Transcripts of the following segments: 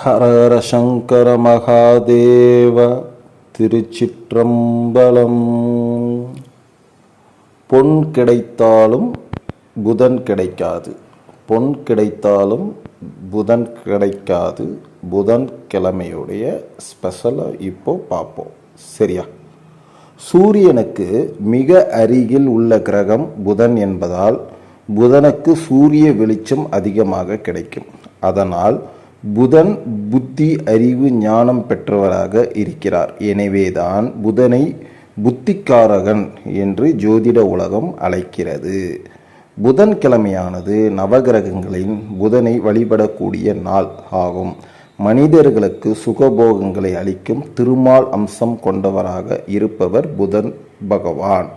ஹரஹர சங்கர மகாதேவ திருச்சிற்றம்பலம். பொன் கிடைத்தாலும் புதன் கிடைக்காது. பொன் கிடைத்தாலும் புதன் கிடைக்காது. புதன் கிழமையுடைய ஸ்பெஷலாக இப்போ பார்ப்போம் சரியா? சூரியனுக்கு மிக அருகில் உள்ள கிரகம் புதன் என்பதால் புதனுக்கு சூரிய வெளிச்சம் அதிகமாக கிடைக்கும். அதனால் புதன் புத்தி அறிவு ஞானம் பெற்றவராக இருக்கிறார். எனவேதான் புதனை புத்திக்காரகன் என்று ஜோதிட உலகம் அழைக்கிறது. புதன்கிழமையானது நவகிரகங்களின் புதனை வழிபடக்கூடிய நாள் ஆகும். மனிதர்களுக்கு சுகபோகங்களை அளிக்கும் திருமால் அம்சம் கொண்டவராக இருப்பவர் புதன் பகவான்.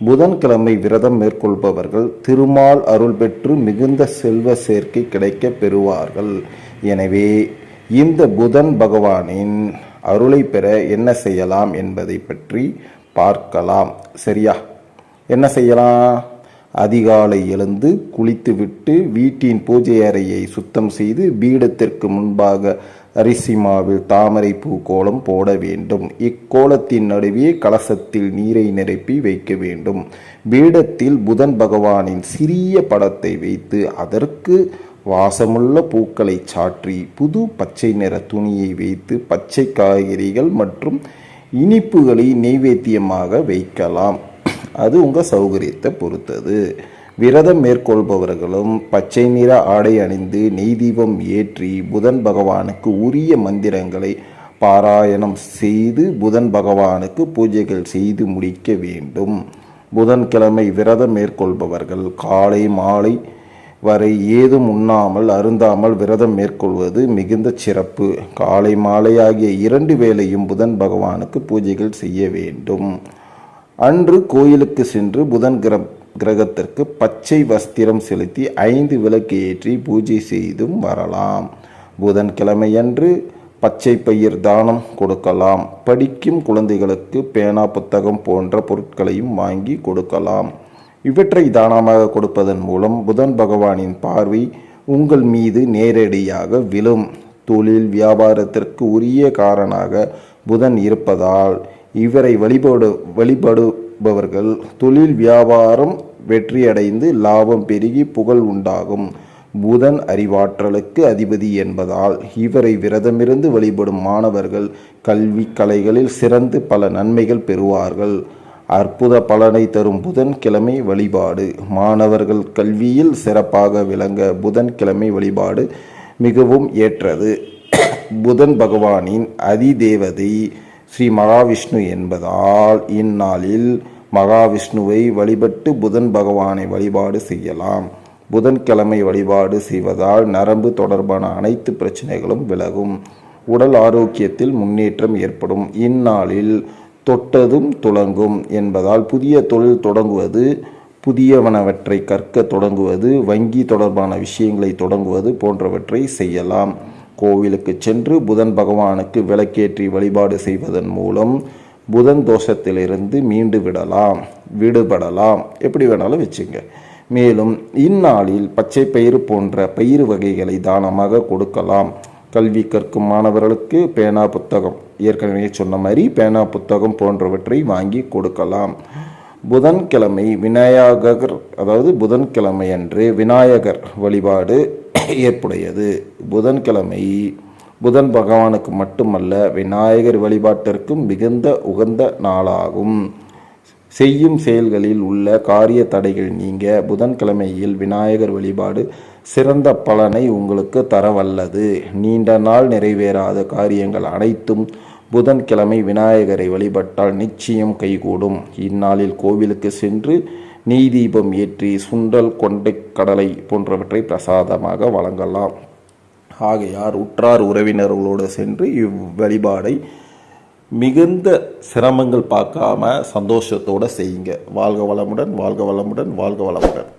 புதன்கிழமை விரதம் மேற்கொள்பவர்கள் திருமால் அருள் பெற்று மிகுந்த செல்வ சேர்க்கை கிடைக்க பெறுவார்கள். எனவே இந்த புதன் பகவானின் அருளை பெற என்ன செய்யலாம் என்பதை பற்றி பார்க்கலாம். சரியா? என்ன செய்யலாம்? அதிகாலை எழுந்து குளித்துவிட்டு வீட்டின் பூஜை அறையை சுத்தம் செய்து பீடத்திற்கு முன்பாக அரிசி மாவில் தாமரை பூ கோலம் போட வேண்டும். இக்கோலத்தின் நடுவே கலசத்தில் நீரை நிரப்பி வைக்க வேண்டும். பீடத்தில் புதன் பகவானின் சிறிய படத்தை வைத்து அதற்கு வாசமுள்ள பூக்களை சாற்றி புது பச்சை நிற துணியை வைத்து பச்சை காய்கறிகள் மற்றும் இனிப்புகளை நெய்வேத்தியமாக வைக்கலாம். அது உங்கள் சௌகரியத்தை பொறுத்தது. விரதம் மேற்கொள்பவர்களும் பச்சை நிற ஆடை அணிந்து நெய் தீபம் ஏற்றி புதன் பகவானுக்கு உரிய மந்திரங்களை பாராயணம் செய்து புதன் பகவானுக்கு பூஜைகள் செய்து முடிக்க வேண்டும். புதன்கிழமை விரதம் மேற்கொள்பவர்கள் காலை மாலை வரை ஏதும் உண்ணாமல் அருந்தாமல் விரதம் மேற்கொள்வது மிகுந்த சிறப்பு. காலை மாலை ஆகிய இரண்டு வேளையும் புதன் பகவானுக்கு பூஜைகள் செய்ய வேண்டும். அன்று கோயிலுக்கு சென்று புதன் கிர கிரகத்திற்கு பச்சை வஸ்திரம் செலுத்தி ஐந்து விளக்கு ஏற்றி பூஜை செய்தும் வரலாம். புதன்கிழமையன்று பச்சை பயிர் தானம் கொடுக்கலாம். படிக்கும் குழந்தைகளுக்கு பேனா புத்தகம் போன்ற பொருட்களையும் வாங்கி கொடுக்கலாம். இவற்றை தானமாக கொடுப்பதன் மூலம் புதன் பகவானின் பார்வை உங்கள் மீது நேரடியாக விழும். தொழில் வியாபாரத்திற்கு உரிய காரணாக புதன் இருப்பதால் இவரை வழிபடு வழிபடுபவர்கள் தொழில் வியாபாரம் வெற்றியடைந்து லாபம் பெருகி புகழ் உண்டாகும். புதன் அறிவாற்றலுக்கு அதிபதி என்பதால் இவரை விரதமிருந்து வழிபடும் மாணவர்கள் கல்வி கலைகளில் சிறந்து பல நன்மைகள் பெறுவார்கள். அற்புத பலனை தரும் புதன்கிழமை வழிபாடு. மாணவர்கள் கல்வியில் சிறப்பாக விளங்க புதன்கிழமை வழிபாடு மிகவும் ஏற்றது. புதன் பகவானின் அதிதேவதை ஸ்ரீ மகாவிஷ்ணு என்பதால் இந்நாளில் மகாவிஷ்ணுவை வழிபட்டு புதன் பகவானை வழிபாடு செய்யலாம். புதன்கிழமை வழிபாடு செய்வதால் நரம்பு தொடர்பான அனைத்து பிரச்சனைகளும் விலகும். உடல் ஆரோக்கியத்தில் முன்னேற்றம் ஏற்படும். இந்நாளில் தொட்டதும் துளங்கும் என்பதால் புதிய தொழில் தொடங்குவது புதியவனவற்றை கற்க தொடங்குவது வங்கி தொடர்பான விஷயங்களை தொடங்குவது போன்றவற்றை செய்யலாம். கோவிலுக்கு சென்று புதன் பகவானுக்கு விளக்கேற்றி வழிபாடு செய்வதன் மூலம் புதன் தோஷத்திலிருந்து மீண்டு விடலாம் விடுபடலாம். எப்படி வேணாலும் வச்சுங்க. மேலும் இந்நாளில் பச்சை பயிறு போன்ற பயிறு வகைகளை தானமாக கொடுக்கலாம். கல்வி கற்கும் மாணவர்களுக்கு பேனா புத்தகம் ஏற்கனவே சொன்ன மாதிரி பேனா புத்தகம் போன்றவற்றை வாங்கி கொடுக்கலாம். புதன்கிழமை விநாயகர் அதாவது புதன்கிழமை அன்று விநாயகர் வழிபாடு ஏற்புடையது. புதன்கிழமை புதன் பகவானுக்கு மட்டுமல்ல விநாயகர் வழிபாட்டிற்கும் மிகுந்த உகந்த நாளாகும். செய்யும் செயல்களில் உள்ள காரிய தடைகள் நீங்க புதன்கிழமையில் விநாயகர் வழிபாடு சிறந்த பலனை உங்களுக்கு தரவல்லது. நீண்ட நாள் நிறைவேறாத காரியங்கள் அனைத்தும் புதன்கிழமை விநாயகரை வழிபட்டால் நிச்சயம் கைகூடும். இந்நாளில் கோவிலுக்கு சென்று நெய் தீபம் ஏற்றி சுண்டல் கொண்டை கடலை போன்றவற்றை பிரசாதமாக வழங்கலாம். ஆகையார் உற்றார் உறவினர்களோடு சென்று இவ்வழிபாடை மிகுந்த சிரமங்கள் பார்க்காம சந்தோஷத்தோடு செய்யுங்க. வாழ்க வளமுடன் வாழ்க வளமுடன் வாழ்க வளமுடன்.